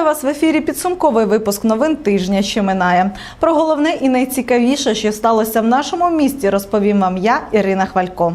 Вітаю вас в ефірі. Підсумковий випуск новин тижня, що минає. Про головне і найцікавіше, що сталося в нашому місті, розповім вам я, Ірина Хвалько.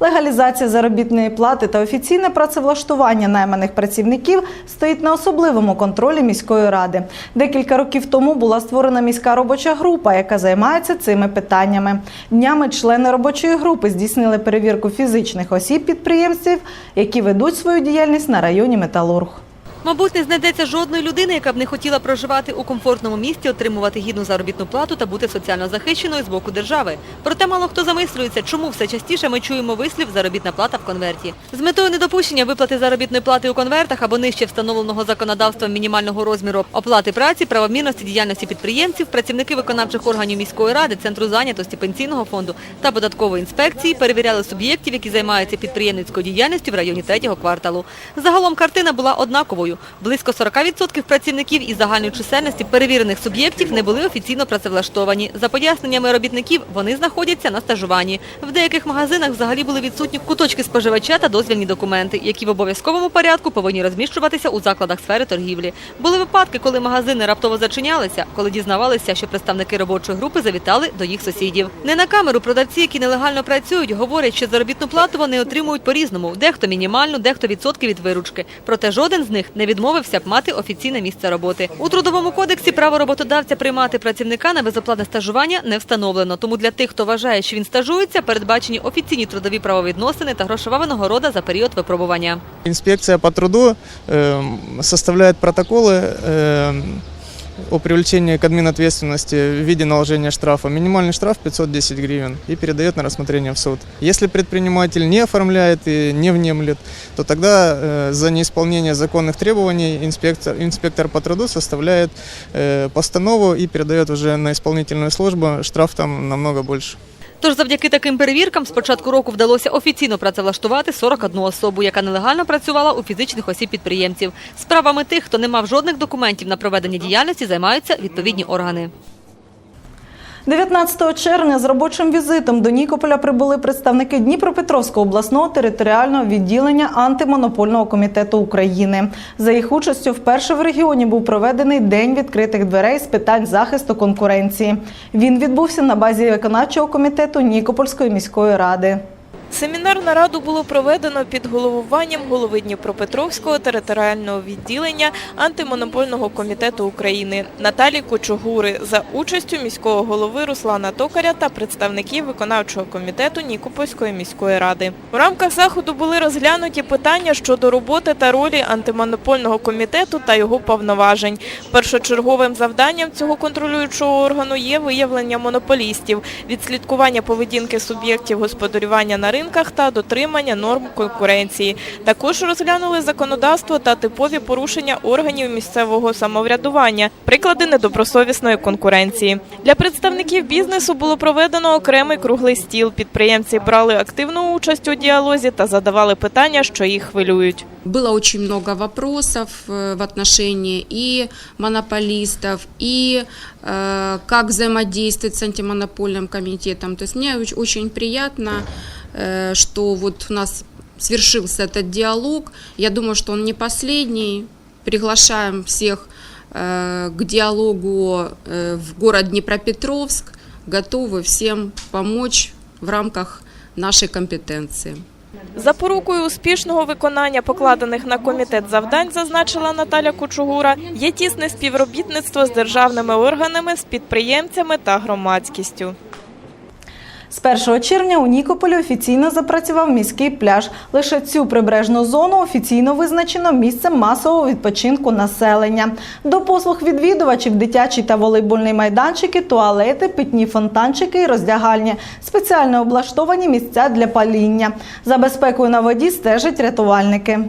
Легалізація заробітної плати та офіційне працевлаштування найманих працівників стоїть на особливому контролі міської ради. Декілька років тому була створена міська робоча група, яка займається цими питаннями. Днями члени робочої групи здійснили перевірку фізичних осіб підприємців, які ведуть свою діяльність на районі Металург. Мабуть, не знайдеться жодної людини, яка б не хотіла проживати у комфортному місті, отримувати гідну заробітну плату та бути соціально захищеною з боку держави. Проте мало хто замислюється, чому все частіше ми чуємо вислів заробітна плата в конверті. З метою недопущення виплати заробітної плати у конвертах або нижче встановленого законодавством мінімального розміру оплати праці, правомірності діяльності підприємців, працівники виконавчих органів міської ради, центру зайнятості, пенсійного фонду та податкової інспекції перевіряли суб'єктів, які займаються підприємницькою діяльністю в районі третього кварталу. Загалом картина була однаковою. Близько 40% працівників із загальної чисельності перевірених суб'єктів не були офіційно працевлаштовані. За поясненнями робітників, вони знаходяться на стажуванні. В деяких магазинах взагалі були відсутні куточки споживача та дозвільні документи, які в обов'язковому порядку повинні розміщуватися у закладах сфери торгівлі. Були випадки, коли магазини раптово зачинялися, коли дізнавалися, що представники робочої групи завітали до їх сусідів. Не на камеру продавці, які нелегально працюють, говорять, що заробітну плату вони отримують по-різному. Дехто мінімальну, дехто відсотки від виручки. Проте жоден з них не відмовився б мати офіційне місце роботи. У трудовому кодексі право роботодавця приймати працівника на безоплатне стажування не встановлено. Тому для тих, хто вважає, що він стажується, передбачені офіційні трудові правовідносини та грошова винагорода за період випробування. Инспекция по труду э, составляет протоколы э, о привлечении к админответственности в виде наложения штрафа. Минимальный штраф 510 гривен и передает на рассмотрение в суд. Если предприниматель не оформляет и не внемлет, то тогда э, за неисполнение законных требований инспектор, инспектор по труду составляет э, постанову и передает уже на исполнительную службу. Штраф там намного больше. Тож завдяки таким перевіркам з початку року вдалося офіційно працевлаштувати 41 особу, яка нелегально працювала у фізичних осіб підприємців. Справами тих, хто не мав жодних документів на проведення діяльності, займаються відповідні органи. 19 червня з робочим візитом до Нікополя прибули представники Дніпропетровського обласного територіального відділення антимонопольного комітету України. За їх участю вперше в регіоні був проведений день відкритих дверей з питань захисту конкуренції. Він відбувся на базі виконавчого комітету Нікопольської міської ради. Семінар нараду було проведено під головуванням голови Дніпропетровського територіального відділення антимонопольного комітету України Наталі Кочугури за участю міського голови Руслана Токаря та представників виконавчого комітету Нікопольської міської ради. У рамках заходу були розглянуті питання щодо роботи та ролі антимонопольного комітету та його повноважень. Першочерговим завданням цього контролюючого органу є виявлення монополістів, відслідкування поведінки суб'єктів господарювання на ринках та дотримання норм конкуренції. Також розглянули законодавство та типові порушення органів місцевого самоврядування, приклади недобросовісної конкуренції. Для представників бізнесу було проведено окремий круглий стіл. Підприємці брали активну участь у діалозі та задавали питання, що їх хвилюють. Было очень много вопросов э, в отношении и монополистов, и э, как взаимодействовать с антимонопольным комитетом. То есть мне оч- очень приятно, э, что вот у нас свершился этот диалог. Я думаю, что он не последний. Приглашаем всех э, к диалогу э, в город Днепропетровск. Готовы всем помочь в рамках нашей компетенции. Запорукою успішного виконання покладених на комітет завдань, зазначила Наталя Кучугура, є тісне співробітництво з державними органами, з підприємцями та громадськістю. З 1 червня у Нікополі офіційно запрацював міський пляж. Лише цю прибережну зону офіційно визначено місцем масового відпочинку населення. До послуг відвідувачів дитячі та волейбольні майданчики, туалети, питні фонтанчики і роздягальні, спеціально облаштовані місця для паління. За безпекою на воді стежать рятувальники.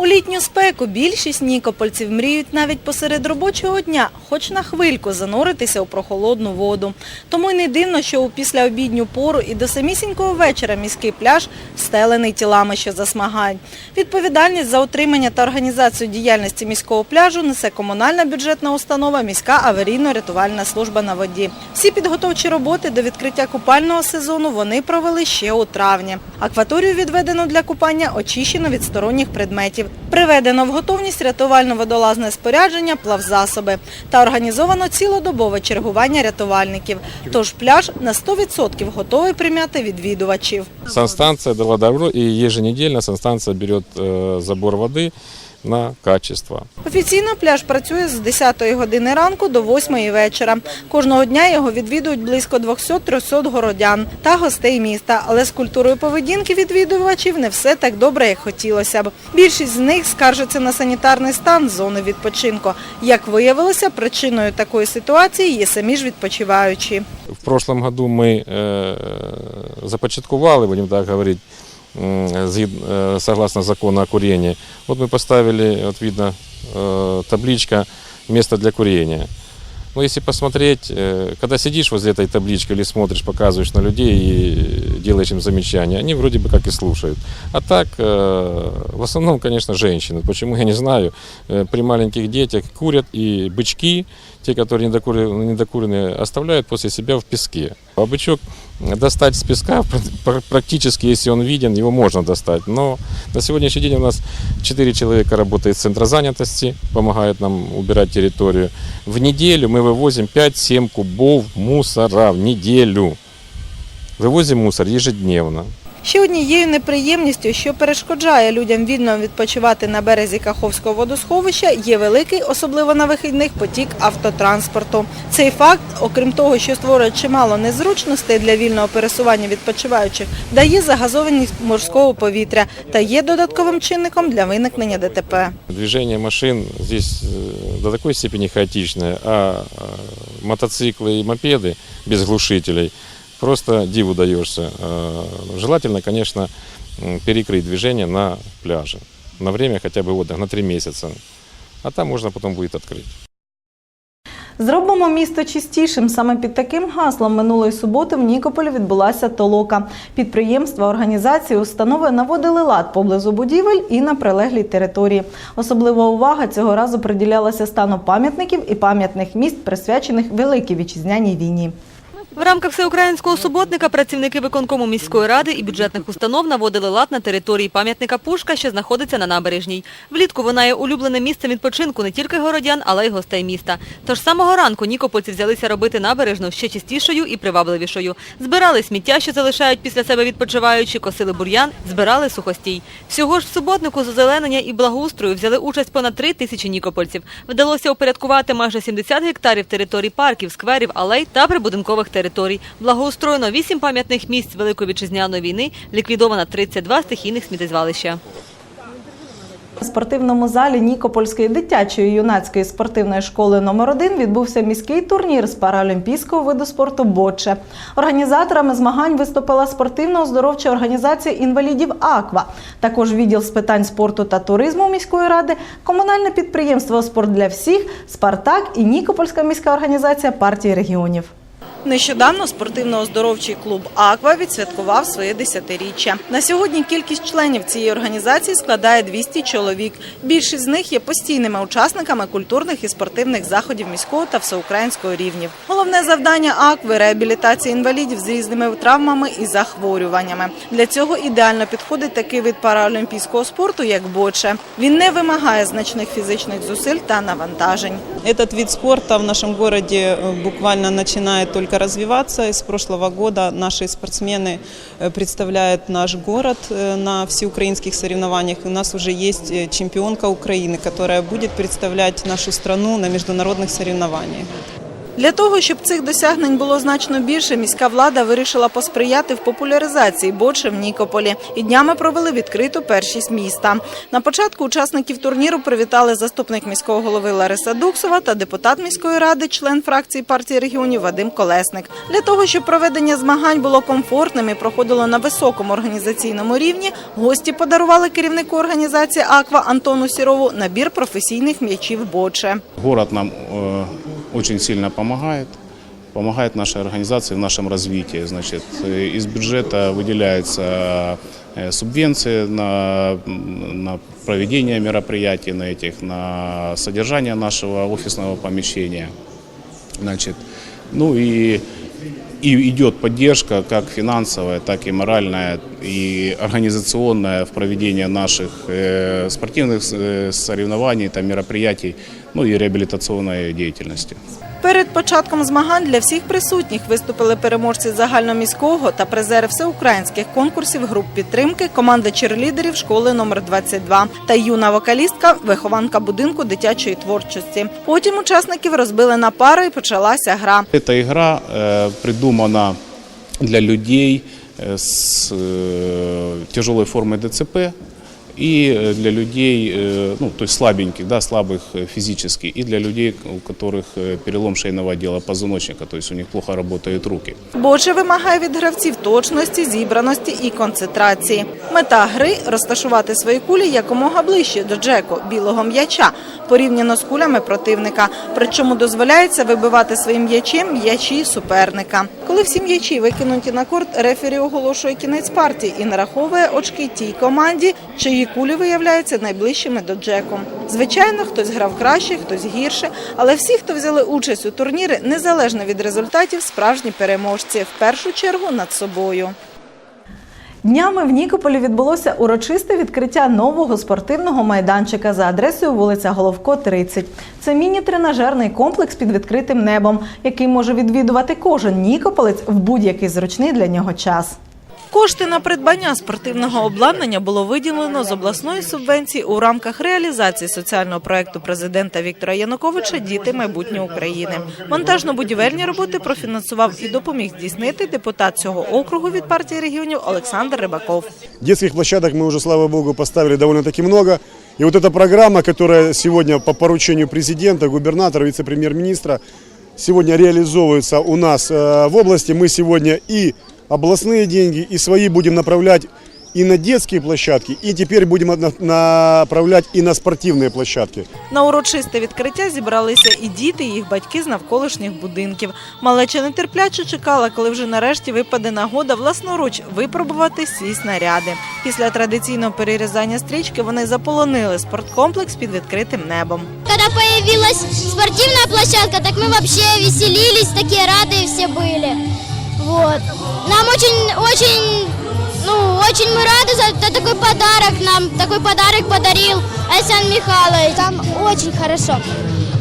У літню спеку більшість нікопольців мріють навіть посеред робочого дня, хоч на хвильку зануритися у прохолодну воду. Тому й не дивно, що у післяобідню пору і до самісінького вечора міський пляж стелений тілами, що засмагають. Відповідальність за утримання та організацію діяльності міського пляжу несе комунальна бюджетна установа міська аварійно-рятувальна служба на воді. Всі підготовчі роботи до відкриття купального сезону вони провели ще у травні. Акваторію відведено для купання очищено від сторонніх предметів. Приведено в готовність рятувально-водолазне спорядження, плавзасоби та організовано цілодобове чергування рятувальників. Тож пляж на 100% готовий прийняти відвідувачів. Санстанція дала добро, і еженедельно санстанція берет э, забор воды на качество. Офіційно пляж працює з 10 години ранку до 8 вечора. Кожного дня його відвідують близько 200-300 городян та гостей міста. Але з культурою поведінки відвідувачів не все так добре, як хотілося б. Більшість з них скаржаться на санітарний стан зони відпочинку. Як виявилося, причиною такої ситуації є самі ж відпочиваючі. В прошлом году мы э, започаткували, будем так говорить, м, згід- э, согласно закону о курении. Вот мы поставили, вот видно, э, табличка «Место для курения». Но если посмотреть, э, когда сидишь возле этой таблички или смотришь, показываешь на людей и делаешь им замечания, они вроде бы как и слушают. А так, э, в основном, конечно, женщины. Почему, я не знаю. Э, При маленьких детях курят и бычки, те, которые недокуренные, оставляют после себя в песке. А бычок достать с песка пр- пр- практически, если он виден, его можно достать. Но на сегодняшний день у нас 4 человека работает с центра занятости, помогают нам убирать территорию. В неделю мы вывозим 5-7 кубов мусора в неделю. Вывозим мусор ежедневно. Ще однією неприємністю, що перешкоджає людям вільно відпочивати на березі Каховського водосховища, є великий, особливо на вихідних, потік автотранспорту. Цей факт, окрім того, що створює чимало незручностей для вільного пересування відпочиваючих, дає загазованість морського повітря та є додатковим чинником для виникнення ДТП. Движение машин здесь э, до такой степени хаотичное, а э, мотоциклы и мопеды без глушителей просто диву даешься. Э, Желательно, конечно, м, перекрыть движение на пляже на время хотя бы отдыха, на три месяца. А там можно потом будет открыть. Зробимо місто чистішим. Саме під таким гаслом минулої суботи в Нікополі відбулася толока. Підприємства, організації, установи наводили лад поблизу будівель і на прилеглій території. Особлива увага цього разу приділялася стану пам'ятників і пам'ятних місць, присвячених Великій вітчизняній війні. В рамках всеукраїнського суботника працівники виконкому міської ради і бюджетних установ наводили лад на території пам'ятника Пушка, що знаходиться на набережній. Влітку вона є улюбленим місцем відпочинку не тільки городян, але й гостей міста. Тож самого ранку нікопольці взялися робити набережну ще чистішою і привабливішою. Збирали сміття, що залишають після себе відпочиваючі, косили бур'ян, збирали сухостій. Всього ж в суботнику з озеленення і благоустрою взяли участь понад три тисячі нікопольців. Вдалося упорядкувати майже 70 гектарів територій парків, скверів, алей та прибудинкових територій. Благоустроєно 8 пам'ятних місць Великої вітчизняної війни, ліквідовано 32 стихійних сміттєзвалища. У спортивному залі Нікопольської дитячої юнацької спортивної школи номер 1 відбувся міський турнір з паралімпійського виду спорту «Боче». Організаторами змагань виступила спортивно-оздоровча організація інвалідів «Аква», також відділ з питань спорту та туризму міської ради, комунальне підприємство «Спорт для всіх», «Спартак» і Нікопольська міська організація партії регіонів. Нещодавно спортивно-оздоровчий клуб Аква відсвяткував своє десятиріччя. На сьогодні кількість членів цієї організації складає 200 чоловік. Більшість з них є постійними учасниками культурних і спортивних заходів міського та всеукраїнського рівнів. Головне завдання Акви реабілітація інвалідів з різними травмами і захворюваннями. Для цього ідеально підходить такий вид паралімпійського спорту, як боче. Він не вимагає значних фізичних зусиль та навантажень. Этот вид спорта в нашем городе э, буквально начинает только развиваться. И с прошлого года наши спортсмены э, представляют наш город э, на всеукраинских соревнованиях. У нас уже есть э, чемпионка Украины, которая будет представлять нашу страну на международных соревнованиях. Для того, щоб цих досягнень було значно більше, міська влада вирішила посприяти в популяризації боче в Нікополі. І днями провели відкриту першість міста. На початку учасників турніру привітали заступник міського голови Лариса Дуксова та депутат міської ради, член фракції партії регіонів Вадим Колесник. Для того, щоб проведення змагань було комфортним і проходило на високому організаційному рівні, гості подарували керівнику організації Аква Антону Сірову набір професійних м'ячів боче. Город нам э, очень сильно помогает. Помогает нашей организации в нашем развитии. Значит, э, из бюджета выделяются э, субвенции на, на проведение мероприятий на этих, на содержание нашего офисного помещения. Значит, ну и и идет поддержка как финансовая, так и моральная и организационная в проведении наших э, спортивных э, соревнований, там, мероприятий, ну и реабилитационной деятельности. Перед початком змагань для всіх присутніх виступили переможці загальноміського та призери всеукраїнських конкурсів груп підтримки, команда черлідерів школи номер 22 та юна вокалістка, вихованка будинку дитячої творчості. Потім учасників розбили на пари і почалася гра. Эта игра э, придумана для людей э, с э, тяжелой формой ДЦП и э, для людей, э, ну, то есть слабеньких, да, слабых э, физически, и для людей, у которых э, перелом шейного отдела позвоночника, то есть у них плохо работают руки. Боче вимагає від гравців точності, зібраності і концентрації. Мета гри розташувати свої кулі якомога ближче до джеку білого м'яча, порівняно з кулями противника. Причому дозволяється вибивати своїм м'ячем м'ячі суперника. Коли всі м'ячі викинуті на корт, рефері оголошує кінець партії і нараховує очки тій команді, чиї кулі виявляються найближчими до джеку. Звичайно, хтось грав краще, хтось гірше, але всі, хто взяли участь у турнірі, незалежно від результатів, справжні переможці в першу чергу над собою. Днями в Нікополі відбулося урочисте відкриття нового спортивного майданчика за адресою вулиця Головко, 30. Це міні-тренажерний комплекс під відкритим небом, який може відвідувати кожен нікополець в будь-який зручний для нього час. Кошти на придбання спортивного обладнання було виділено з обласної субвенції у рамках реалізації соціального проекту президента Віктора Януковича Діти майбутнє України. Монтажно-будівельні роботи профінансував і допоміг здійснити депутат цього округу від партії регіонів Олександр Рибаков. Детских площадок мы уже, слава богу, поставили довольно-таки много. И вот эта программа, которая сегодня по поручению президента, губернатора, вице-премьер-министра, сегодня реализовывается у нас э, в области. Мы сегодня и областные деньги, и свои будем направлять и на детские площадки, и теперь будем на- направлять и на спортивные площадки. На урочисте відкриття зібралися і діти, і їх батьки з навколишніх будинків. Малеча нетерпляче чекала, коли вже нарешті випаде нагода власноруч випробувати свій снаряди. Після традиційного перерізання стрічки вони заполонили спорткомплекс під відкритим небом. Когда появилась спортивная площадка, так мы вообще веселились, такие рады все были. Вот. Нам очень, очень, ну, очень мы рады за за такой подарок. Нам такой подарок подарил Александр Михайлович. Там очень хорошо.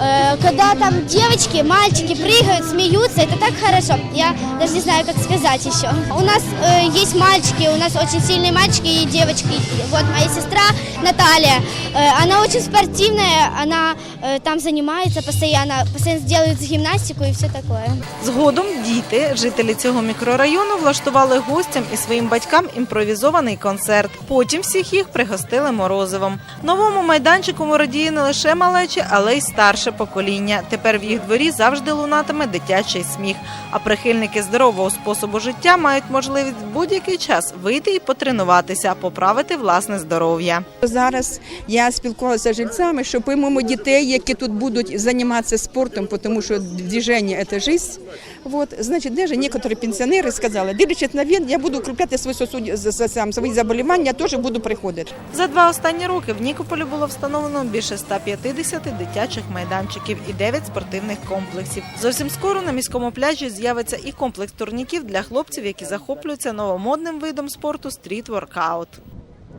Э, Когда там девочки, мальчики прыгают, смеются, это так хорошо. Я даже не знаю, как сказать еще. У нас э, есть мальчики, у нас очень сильные мальчики и девочки. Вот моя сестра Наталья, э, она очень спортивная, она э, там занимается постоянно, постоянно делает гимнастику и все такое. Згодом діти, жителі цього мікрорайону, влаштували гостям і своїм батькам імпровізований концерт. Потім всіх їх пригостили морозивом. Новому майданчику радіє не лише малечі, але й старше покоління. Тепер в їх дворі завжди лунатиме дитячий сміх. А прихильники здорового способу життя мають можливість в будь-який час вийти і потренуватися, поправити власне здоров'я. Зараз я спілкувалася з жильцями, що приймемо дітей, які тут будуть займатися спортом, тому що движення – це життя. Вот, значить, навіть некоторі пенсіонери сказали, дивлячись на він, я буду укріпляти свої сам, свої заболівання, я теж буду приходити. За два останні роки в Нікополі було встановлено більше 150 дитячих майданчиків і 9 спортивних комплексів. Зовсім скоро на міському пляжі з'явиться і комплекс турніків для хлопців, які захоплюються новомодним видом спорту стріт-воркаут.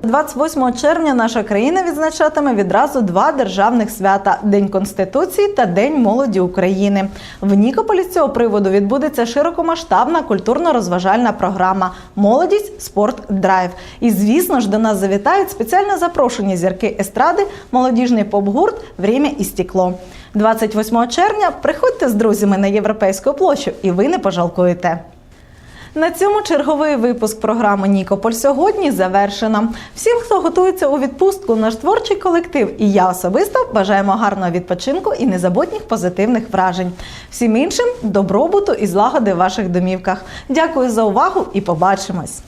28 червня наша країна відзначатиме відразу два державних свята День Конституції та День молоді України. В Нікополі з цього приводу відбудеться широкомасштабна культурно-розважальна програма Молодість, спорт, драйв. І звісно ж до нас завітають спеціально запрошені зірки естради, молодіжний поп-гурт Время і стекло. 28 червня приходьте з друзями на європейську площу, і ви не пожалкуєте. На цьому черговий випуск програми Нікополь сьогодні завершено. Всім, хто готується у відпустку, наш творчий колектив і я особисто бажаємо гарного відпочинку і незабутніх позитивних вражень. Всім іншим добробуту і злагоди в ваших домівках. Дякую за увагу і побачимось!